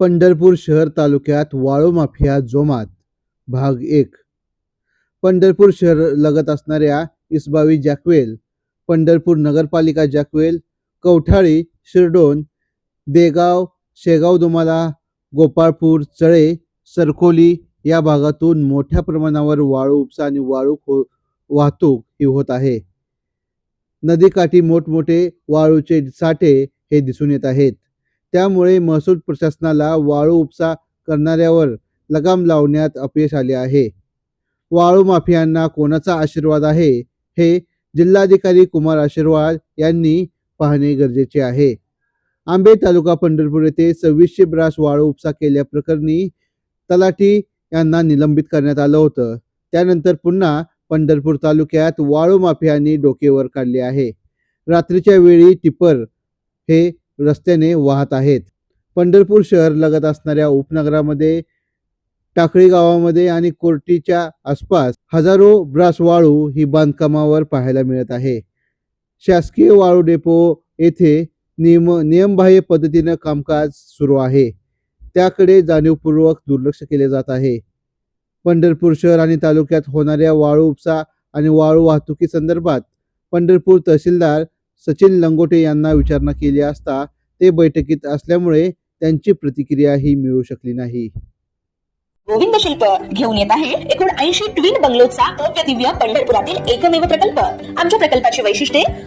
पंढरपूर शहर तालुक्यात वाळू माफिया जोमात भाग एक. पंढरपूर शहर लगत असणाऱ्या इसबावी जॅकवेल पंढरपूर नगरपालिका जॅकवेल कवठाळी शिरडोन देगाव शेगाव दुमाला गोपाळपूर चळे सरकोली या भागातून मोठ्या प्रमाणावर वाळू उपसा आणि वाळू खो वाहतूक ही होत आहे. नदीकाठी मोठमोठे वाळूचे साठे हे दिसून येत आहेत. त्यामुळे महसूल प्रशासनाला वाळू उपसा करणाऱ्यावर लगाम लावण्यात अपयश आले आहे. वाळू माफियांना कोणाचा आशीर्वाद आहे? हे जिल्हाधिकारी कुमार आशीर्वाद यांनी पाहणे गरजेचे आहे. आंबे तालुका पंढरपूर येथे सव्वीसशे ब्रास वाळू उपसा केल्याप्रकरणी तलाठी यांना निलंबित करण्यात आलं होतं. त्यानंतर पुन्हा पंढरपूर तालुक्यात वाळू माफियांनी डोकेवर काढले आहे. रात्रीच्या वेळी टिपर हे रस्त्याने वाहत आहेत. पंढरपूर शहर लगत असणाऱ्या उपनगरामध्ये टाकळी गावामध्ये आणि कोर्टीच्या आसपास हजारो ब्रास वाळू ही बांधकामावर पाहायला मिळत आहे. शासकीय वाळू डेपो येथे नियम नियमबाह्य पद्धतीनं कामकाज सुरू आहे. त्याकडे जाणीवपूर्वक दुर्लक्ष केले जात आहे. पंढरपूर शहर आणि तालुक्यात होणाऱ्या वाळू उपसा आणि वाळू वाहतुकी संदर्भात पंढरपूर तहसीलदार सचिन लंगोटे यांना विचारणा केली असता ते बैठकीत असल्यामुळे त्यांची प्रतिक्रिया ही मिळू शकली नाही. गोविंद शिल्प घेऊन येत आहे एकूण ऐंशी ट्विन बंगलोचा भव्य दिव्य पंढरपुरातील एकमेव प्रकल्प. आमच्या प्रकल्पाची वैशिष्ट्ये